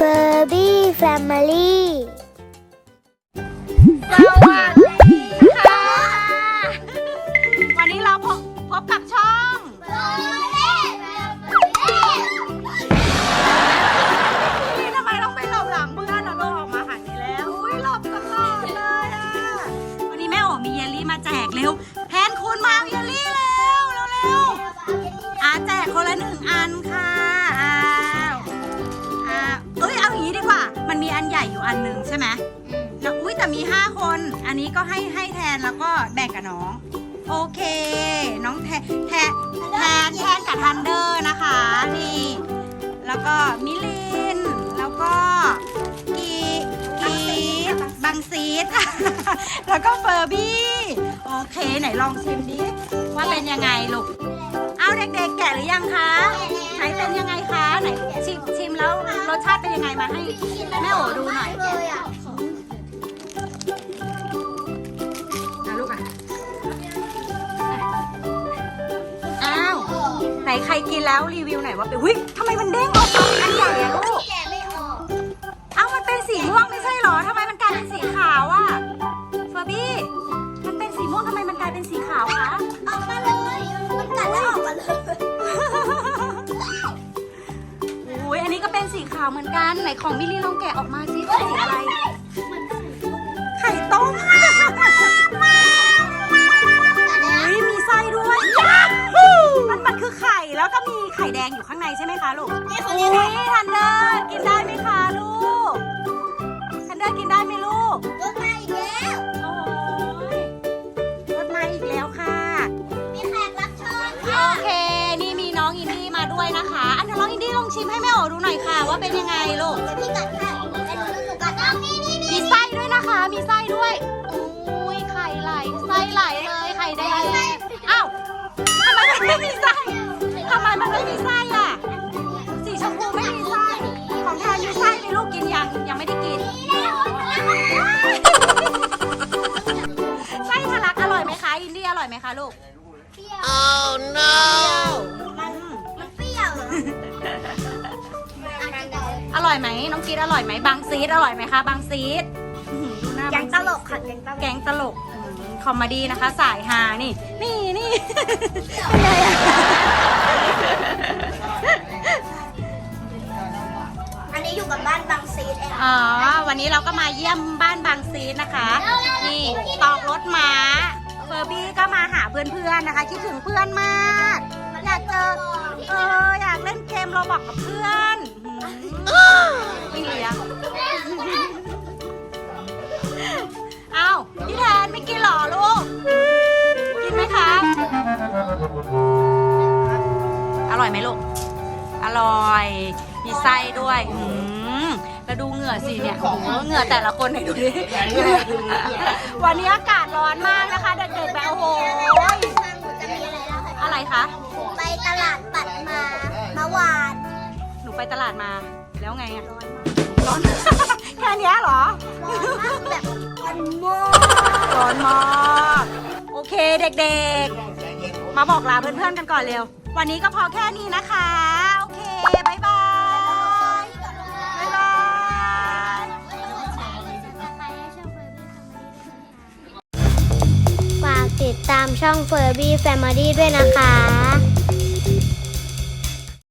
Furby Family สวัสดีค่ะ วันนี้เราพบพบกับช่องนี่ทำไมต้องไปหลบหลังเพื่อนอะเราออกมาหันนี้แล้ว อุ้ยหลบตลอดเลยอะวันนี้แม่โอ๋มีเยลลี่มาแจกเร็วแทนคุณมาเอาเยลลี่เร็วเร็วเร็วอาแจกคนละหนึ่งอัน อันใหญ่อยู่อันหนึ่งใช่ไหมแล้วอุ้ยแต่มี 5 คน อันนี้ก็ให้ให้แทนแล้วก็แบ่งกับน้อง โอเค น้องแทนแทนแทนแทนกับทันเดอร์นะคะ นี่ แล้วก็มิลิน แล้วก็กีกีบังซีด แล้วก็เฟอร์บี้ โอเค ไหนลองชิมดิว่าเป็นยังไงลูก เอาเด็กๆแกะหรือยังคะไหนเป็นยังไง สชาติเป็นยังไงมาให้แม่โอดูหน่อยเลยอะนะลูกอะอ้าวไหนใครกินแล้วรีวิวหน่อยว่าเป็นวิทำไมมันเด้งออกมาอันใหญ่อะลูกแกะไม่ออกเอ้ามันเป็นสีม่วงไม่ใช่เหรอทำไมมันกลายเป็นสีขาวอะเฟอร์บี้มันเป็นสีม่วงทำไมมันกลายเป็นสีขาวคะออกมาเลยมันกัดแล้วออกมาเลย สีขาวเหมือนกัน ไหนของมิลลี่ลองแกะออกมาสิเป็นสีอะไร ไข่ต้มอุ้ยมีไส้ด้วยมันมันคือไข่แล้วก็มีไข่แดงอยู่ข้างในใช่ไหมคะลูกนี่เขาอุ้เรียกว่ายทันเดอร์กินได้ไหมคะลูกทันเดอร์กินได้ไหมลูกรถมาอีกแล้ว ชิมให้แม่โอดูหน่อยค่ะ ว่าเป็นยังไงลูกเดี๋ยวพี่กัดให้เป็นหนูหนูกัดน้องนี่นี่นี่มีไส้ด้วยนะคะ มีไส้ด้วยอุ้ยไข่ไหลไส้ไหลเลยไข่แดงอ้าวทำไมมันไม่มีไส้ทำไมมันไม่มีไส้อะ สีชมพูไม่มีไส้ของแทนมีไส้ไหมลูกกินยังยังไม่ได้กินไส้ทะลักอร่อยไหมคะอินดี้อร่อยไหมคะลูกเปรี้ยว oh no มันมันเปรี้ยวอะกินได้อ ร่อยไหมน้องกีดอร่อยไหมบางซีดอร่อยไหมคะบางซีดอื้อหือดูหน้าแกบางงซีตดลกค่ะแกงตลกแก๊งตลกอืมคอมเมดี้นะคะ สายฮานี่ นี่นี่อันนี้อยู่กับบ้านบางซีดเองอ๋อ วันนี้เราก็มาเยี่ยมบ้านบางซีดนะคะ นี่ตอกรถม้าเฟอร์บี้ก็มาหาเพื่อนๆนะคะ คิดถึงเพื่อนมาก อยากเจอเอออยากเล่นเกมโรบอกกับเพื่อนอืม ไม่เลี้ยงเอ้าพี่แทนไม่กินหรอลูก กินไหมคะ อร่อยไหมลูก อร่อย มีไส้ด้วยอืมแล้วดูเหงื่อสิเนี่ยเหงื่อแต่ละคนไหนดูดิ วันนี้อากาศร้อนมากนะคะ เด็กๆแบบโอ้โห อะไรค่ะไรคะไปตลาดปัดมาเมื่อวาน ไปตลาดมา แล้วไงอะร้อน แค่เนี้ยเหรอ ร้อนมากแบบมันมากร้อนมาก โอเคเด็กๆ มาบอกลาเพื่อนๆกันก่อนเร็ว วันนี้ก็พอแค่นี้นะคะ โอเคบ๊ายบายบ๊ายบายฝากติดตามช่อง Furby Family ด้วยนะคะ